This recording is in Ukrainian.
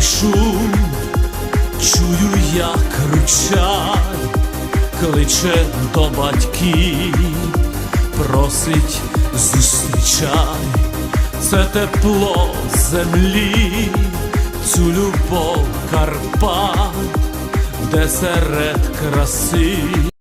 шум, чую, як ручай, кличе до батьків, просить зустрічай, це тепло землі, цю любов Карпат, де серед краси.